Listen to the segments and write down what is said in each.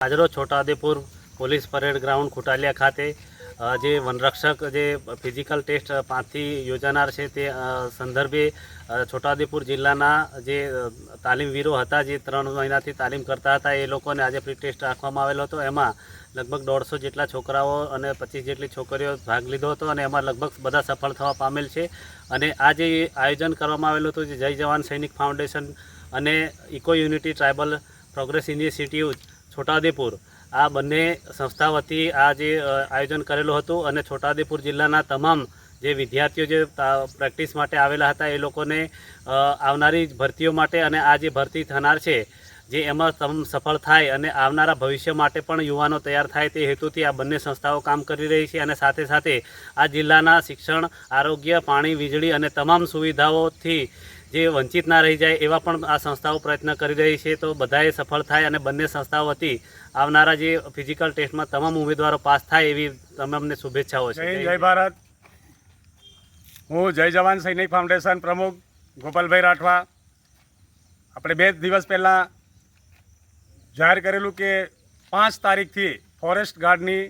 આજરોજ Chhotaudepur police parade ground Khutaliya ખાતે જે વનરક્ષક જે ફિઝિકલ ટેસ્ટ પાંચથી યોજાનાર છે તે સંદર્ભે છોટાદેપુર જિલ્લાના જે તાલીમવીરો હતા, જે ત્રણ મહિનાથી તાલીમ કરતા હતા, એ લોકોને આજે પ્રી ટેસ્ટ રાખવામાં આવેલો હતો. એમાં લગભગ દોઢસો જેટલા છોકરાઓ અને પચીસ જેટલી છોકરીઓ ભાગ લીધો હતો અને એમાં લગભગ બધા સફળ થવા પામેલ છે. અને આ જે આયોજન કરવામાં આવેલું હતું, જે જય જવાન સૈનિક ફાઉન્ડેશન અને eco unity tribal progress initiative Chhotaudepur. આ બંને સંસ્થા વતી આ જે આયોજન કરેલું હતું અને છોટાઉદેપુર જિલ્લાના તમામ જે વિદ્યાર્થીઓ જે પ્રેક્ટિસ માટે આવેલા હતા, એ લોકોને આવનારી ભરતીઓ માટે અને આ જે ભરતી થનાર છે, જે એમાં સફળ થાય અને આવનારા ભવિષ્ય માટે પણ યુવાનો તૈયાર થાય તે હેતુથી આ બંને સંસ્થાઓ કામ કરી રહી છે અને સાથે સાથે આ જિલ્લાના શિક્ષણ, આરોગ્ય, પાણી, વીજળી અને તમામ સુવિધાઓથી જે વંચિત ના રહી જાય એવા પણ આ સંસ્થાઓ પ્રયત્ન કરી રહી છે, તો બધાએ સફળ થાય અને બંને સંસ્થાઓ વતી આવનારા જે ફિઝિકલ ટેસ્ટમાં તમામ ઉમેદવારો પાસ થાય એવી તમામને શુભેચ્છાઓ છે. જય ભારત. હું જય જવાન સૈનિક ફાઉન્ડેશન પ્રમુખ ગોપાલભાઈ રાઠવા. આપણે બે દિવસ પહેલાં જાહેર કરેલું કે પાંચ તારીખથી ફોરેસ્ટ ગાર્ડની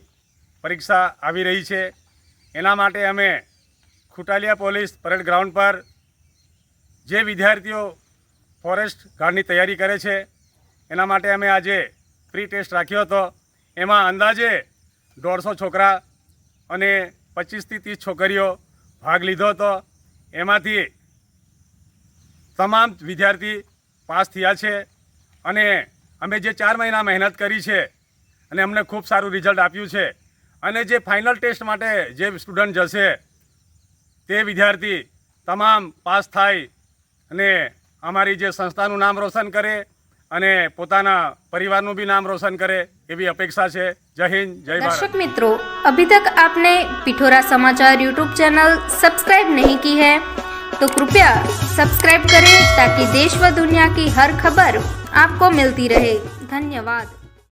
પરીક્ષા આવી રહી છે. એના માટે અમે ખુટાલિયા પોલીસ પરેડ ગ્રાઉન્ડ પર જે વિદ્યાર્થીઓ ફોરેસ્ટ ગાર્ડની તૈયારી કરે છે, એના માટે અમે આજે પ્રી ટેસ્ટ રાખ્યો હતો. એમાં અંદાજે દોઢસો છોકરા અને પચીસથી ત્રીસ છોકરીઓ ભાગ લીધો હતો. એમાંથી તમામ વિદ્યાર્થી પાસ થયા છે અને અમે જે ચાર મહિના મહેનત કરી છે અને અમને ખૂબ સારું રિઝલ્ટ આપ્યું છે અને જે ફાઇનલ ટેસ્ટ માટે જે સ્ટુડન્ટ જશે, તે વિદ્યાર્થી તમામ પાસ થાય અને અમારી જે સંસ્થાનું નામ રોશન કરે અને પોતાના પરિવારનું બી નામ રોશન કરે એવી અપેક્ષા છે જય હિન્દ જય ભારત दर्शक मित्रों अभी तक आपने पिठोरा समाचार यूट्यूब चैनल सब्सक्राइब नहीं की है तो कृपया सब्सक्राइब करें ताकि देश व दुनिया की हर खबर आपको मिलती रहे धन्यवाद